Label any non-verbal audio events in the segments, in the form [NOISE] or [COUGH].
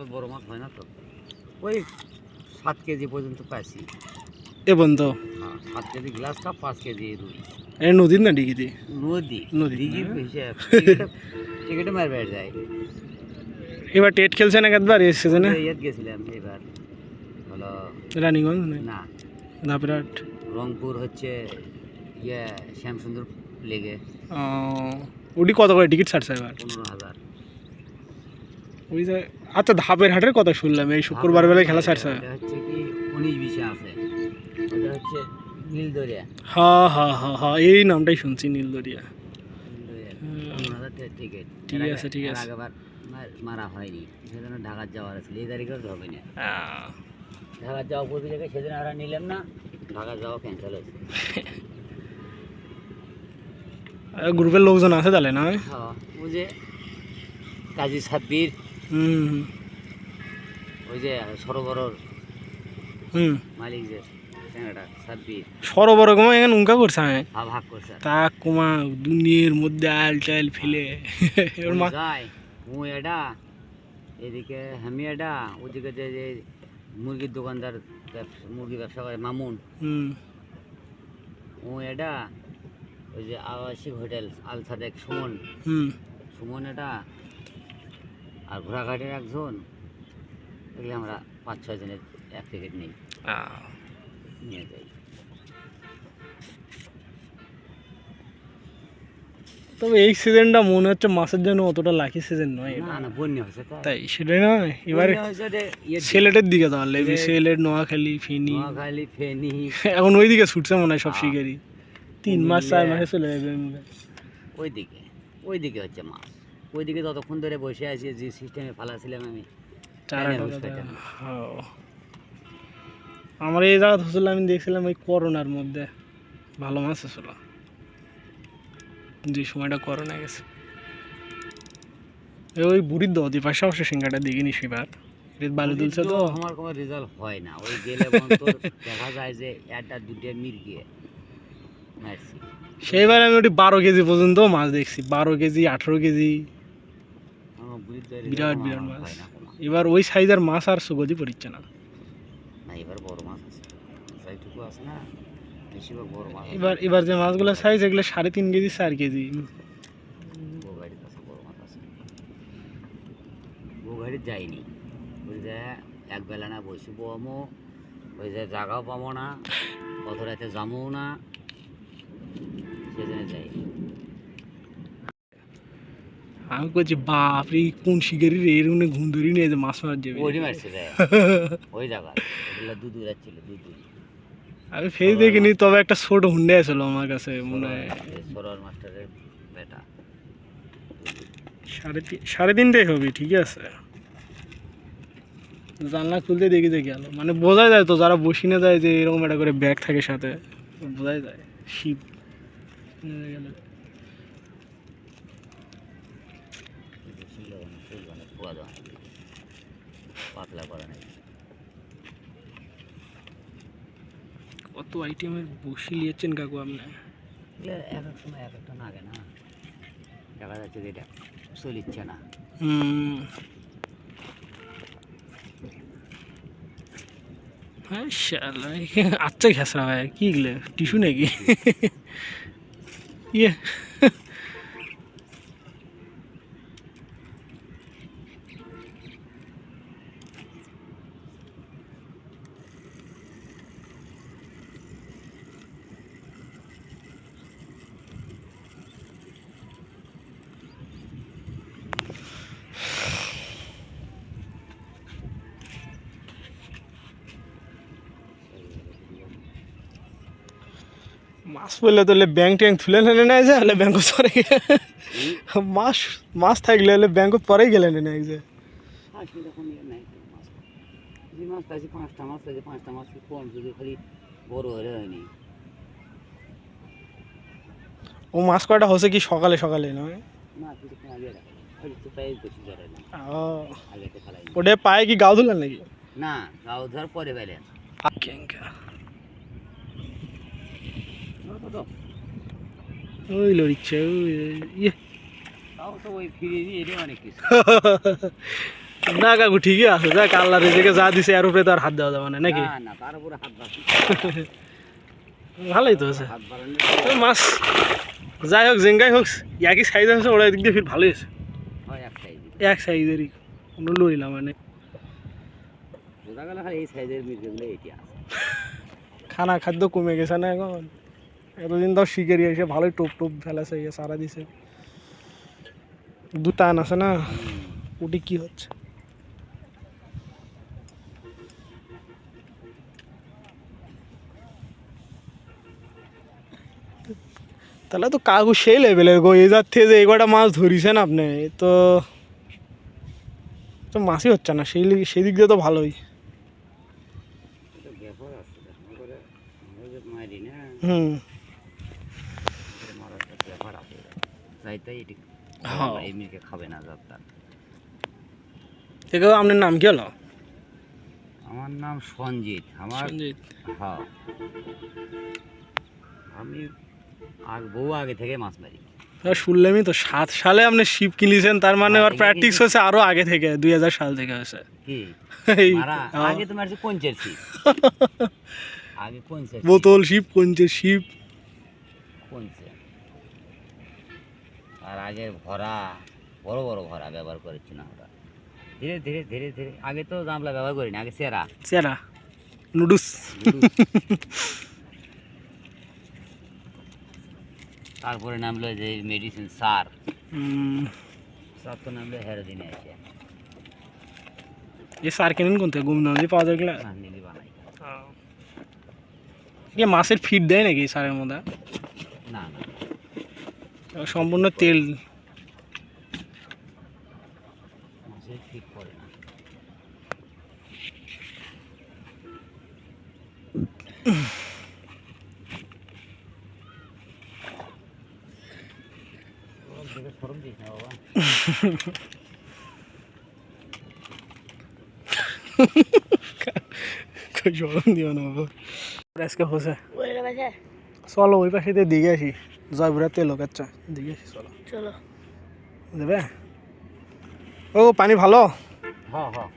অত বড় মাছ হয় না তো। ওই সাত কেজি পর্যন্ত পাইছি। এ বন্ধ। হ্যাঁ সাত কেজি গ্লাস কাপ পাঁচ কেজি রুই এ নদীর না ডিগিতে? নদী। নদী, দিঘির না? হিসেব টিকিটে- টিকিটে মার বেড় যায়। এবার টেট খেলছেন একবার এই সিজনে ইয়েত গেছিলাম এবার হলো রানীগঞ্জ না? ধাপরাট রংপুর হচ্ছে ইয়ে শ্যামসুন্দর লেগে ওটি কত করে? টিকিট ছাড়ছে এবার? পনেরো হাজার। ওই যে আচ্ছা ধাপের হাটের কথা শুনলাম এই শুক্রবার বেলায় খেলা ছাড়ছে। হচ্ছে কি উনিশ বিশে আছে। ওটা হচ্ছে নীলদরিয়া। হ্যাঁ হ্যাঁ হ্যাঁ হ্যাঁ এই নামটাই শুনছি নীলদরিয়া। ঠিক আছে, ঠিক আছে। মার- হয়নি। সেজন্য ঢাকার যাওয়ার আছে। এই তারিখে তো হবে না। ঢাকার যাওয়া পূর্বে সেদিন আর নিলাম না। ঢাকার যাওয়া ক্যান্সেল হয়েছে। গ্রুপের লোকজন আছে তাহলে না? হ্যাঁ ওই যে কাজী সাব্বির হুম। ওই যে সরোবরের হুম। মালিক যে সরোবর কমা এখানে উঙ্কা করছে আমি তা কুমা দুনিয়ার মধ্যে আল টাইল ফেলে। এটা এদিকে আমি এটা ওদিকে যে মুরগির দোকানদার মুরগি ব্যবসা করে মামুন। হুম। ও এটা ওই যে আবাসিক হোটেল আল সাদেক সুমন সুমন এটা আর ঘোড়াঘাটের একজন এগুলো আমরা পাঁচ ছয় জনের এক প্যাকেট নিই। আহ, নিয়ে যাই। তবে এই সিজনটা মনে হচ্ছে মাছের জন্য অতটা লাকি সিজন নয় না না বন্যা হয়েছে তাই সেটাই নয়। এবারে ইয়ে সিলেটের দিকে তাহলে সিলেট- নোয়াখালী ফেনী। নোয়াখালী ফেনী। এখন ওই দিকে ছুটছে মনে হয় সব। শিকারি। তিন মাস চার মাসে চলে যাবে ওইদিকে ওইদিকে হচ্ছে মাছ ওইদিকে ততক্ষণ ধরে বসে আছি যে সিস্টেমে ফালাছিলাম আমি। আমার এই জায়গা হচ্ছিল আমি দেখছিলাম ওই করোনার মধ্যে। ভালো মাছ ছিল যে সময়টা করোনা গেছে। ওই বুড়ির দদি পাশে অবশ্য সিঙ্গাটা দেখিনি সেবার। বালু তুলছে তো। আমার কোনো রেজাল্ট হয় না। ওই গেলে দেখা যায় যে একটা দুটো মির্গিয়ে সেইবার আমি ওটি বারো কেজি পর্যন্ত মাছ দেখছি। বারো কেজি আঠেরো কেজি। বিরাট বিরাট মাছ। এবার ওই সাইজের মাছ আর সুগতি পড়ছে না। এবার বড় মাছ আছে। সাইটুকু আছে না বেশিরভাগ বড় মাছ এবার এবার যে মাছগুলো সাইজ এগুলো সাড়ে তিন কেজি চার কেজি। বউগাড়ির কাছে বড় মাছ আছে। যাইনি ওই যে এক বেলা না বসে বমো ওই যে জাগাও পাবো না কত রাতে না সেজন্য যাইনি আমি কইছি বাপ রে কোন শিকারি রে? এর মনে ঘুম ধরি নিয়ে যে মাছ মার যাবে ওই মারছে রে। [LAUGHS] ওই জায়গা। দুধ উড়াচ্ছিল দুধ আমি ফেস দেখিনি তবে একটা ছোট হুন্ডে ছিল আমার কাছে মনে হয়। সরোয়ার মাস্টারের বেটা। সাড়ে তিন সাড়ে তিনটাই হবে ঠিক আছে। জানলা খুলতে দেখি যে গেল। মানে বোঝা যায় তো যারা বসিনে যায় যে এরকম একটা করে ব্যাগ থাকে সাথে বোঝাই যায়। শিপ গেল ফুল মানে পোয়া দেওয়া পাতলা করা নাকি কত আইটেমের বসি নিয়েছেন কাকু আপনি? এক এক সময় এক একটা লাগে না। দেখা যাচ্ছে যে এটা চলিচ্ছে না। আচ্ছা ঘেসরা ভাই কি গেলে টিস্যু নাকি? ইয়ে। মাছ পড়লে তাহলে ব্যাংক ট্যাঙ্ক তুলে নেনে নেয় যায় হলে ব্যাংক পরে মাছ মাছ থাকলে হলে ব্যাংক পরে গেলে নেনে এক যায় মাছ। পাইছি পাঁচটা মাছ পাইছি পাঁচটা মাছ কম শুধু খালি বড় হলে হয়নি ও মাছ কয়টা হচ্ছে কি সকালে সকালে নয় তো তো ওটা পায়ে কি গাও ধুলেন নাকি? না গাও ধর পরে বেলে কেঙ্কা কত ওই লড়িচ্ছে ওই ইয়ে। [LAUGHS] না কাকু ঠিকই আছে। দেখ আল্লাহ রেজেকে যা দিছে এর উপরে তো আর হাত দেওয়া যাবে না নাকি? [LAUGHS] ভালোই তো আছে। মাছ। যাই হোক জেঙ্গাই হোক একই সাইজ আছে ওরা এদিক দিয়ে ফির ভালোই আছে। এক সাইজ এক সাইজেরই কোনো লইলাম মানে খানা খাদ্য কমে গেছে না এখন? এতদিন তো শিকারি এসে ভালোই টোপ টোপ ফেলেছে ইয়ে সারা দিছে। দু টান আছে না ওটি কি হচ্ছে? তাহলে তো কাকু সেই লেভেলের গো এই যার থেকে যে এই কটা মাছ ধরিছেন আপনি তো তো মাছই হচ্ছে না সেই সেই দিক দিয়ে তো ভালোই। হুম এটা মারার একটা ব্যাপার আছে তাই এটি। হ্যাঁ। এই খাবে না দেখো আপনার নাম কি হলো? আমার নাম সঞ্জিত। আমার হ্যাঁ। আমি আগ বউ আগে থেকে মাছ মারি। শুনলামই তো সাত সালে আপনি শিপ কিনেছেন তার মানে হ্যাঁ, ওর প্র্যাকটিস হয়েছে আরও আগে থেকে দুই হাজার সাল থেকে হয়েছে। [LAUGHS] হ্যাঁ। আগে তোমার [LAUGHS] আগে কোঞ্চের বোতল শিপ কঞ্চে শিপ আর আগে ভরা বড় বড় ভরা ব্যবহার করেছি না আমরা। ধীরে ধীরে ধীরে ধীরে। আগে তো জামলা ব্যবহার করিনি আগে সেরা। চেরা নুডুস। তারপরে নামলো যে মেডিসিন সার সার তো নামলো হেরোদিনে আছে এই সার কেনেন কোন থেকে? গুমদাম দিয়ে পাওয়া যায় গেলা না নিলি বানাই। ইয়ে মাছের ফিট দেয় নাকি সারের মধ্যে? সম্পূর্ণ তেল। জলম দিও না আজকে হচ্ছে। চলো ওই পাশে দিয়ে দিকে আসি। জয়পুরা তেল আচ্ছা দিকে চলো চলো। দেবে? ও পানি ভালো? হ্যাঁ হ্যাঁ।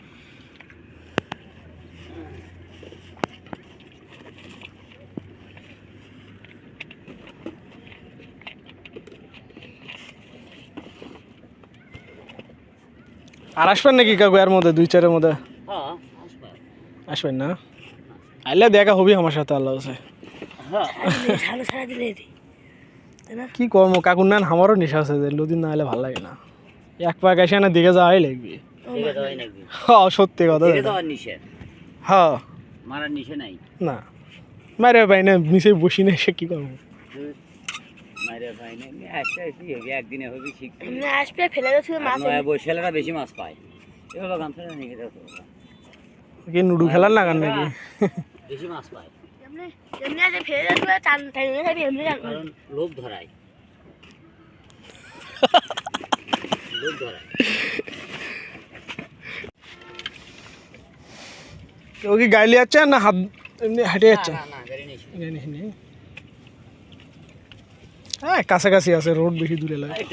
আর আসবেন নাকি কাকু এর মধ্যে দুই চারের মধ্যে? হ্যাঁ আসবেন না? আইলে দেখা হবি আমার সাথে আল্লাহ আছে হ্যাঁ। ভালো ছাড়া দিলে এটি কি কর্ম? কাকুর নান আমারও নেশা আছে যে দুদিন না হলে ভালো লাগে না। এক পাক এসে না দিকে যাওয়াই লাগবে। হ্যাঁ সত্যি কথা হ্যাঁ মারার নিষে নাই? না। মারে ভাই না নিচে বসি না সে কি করব? নুডু খেলার লাগান নাকি? বেশি মাছ পায়। এমনি আছে ফেলে যাবি এমনি যাবি কারণ লোভ ধরায়। লোভ ধরায়। ও কি গাড়ি যাচ্ছে না হাত এমনি হেঁটে যাচ্ছে। হ্যাঁ কাছাকাছি আছে রোড বেশি দূরে লাগে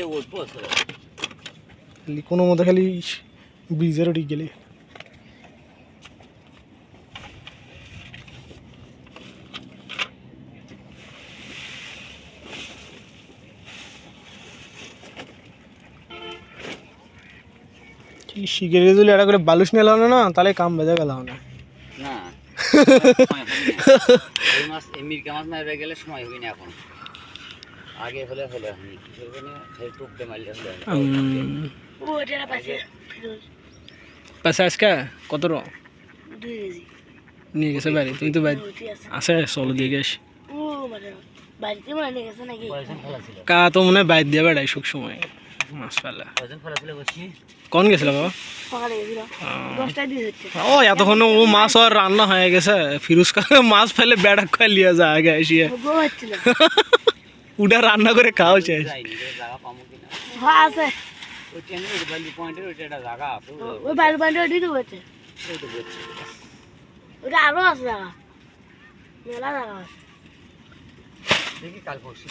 কোনো মতো খালি ব্রিজের ওদিক গেলে। শিখে যদি এটা করে বালুস নিয়ে এলাম না তাহলে কাম বেজে গেল না কত নিয়ে গেছে বাড়ি তুমি তো বাড়ি আছে। আছে চলো দিয়ে গেছি কা তো মনে হয় বাইর দিয়ে বেড়াই সুখ সময়। মাছ পেলে কয়জন ফেলা ছিল বলছি। কোন গেছিল বাবা? সকালে গেছিল? দশটায় দিয়ে হচ্ছে। ও এতক্ষণ ও মাছ আর রান্না হয়ে গেছে। ফিরুজ কাকা মাছ ফেলে বেড়া খাই লিয়ে আগে বউ উটা রান্না করে খাওয়া যে হ্যাঁ ওটা আরও আছে জায়গা। মেলা জায়গা আছে। দেখি কাল পরশু।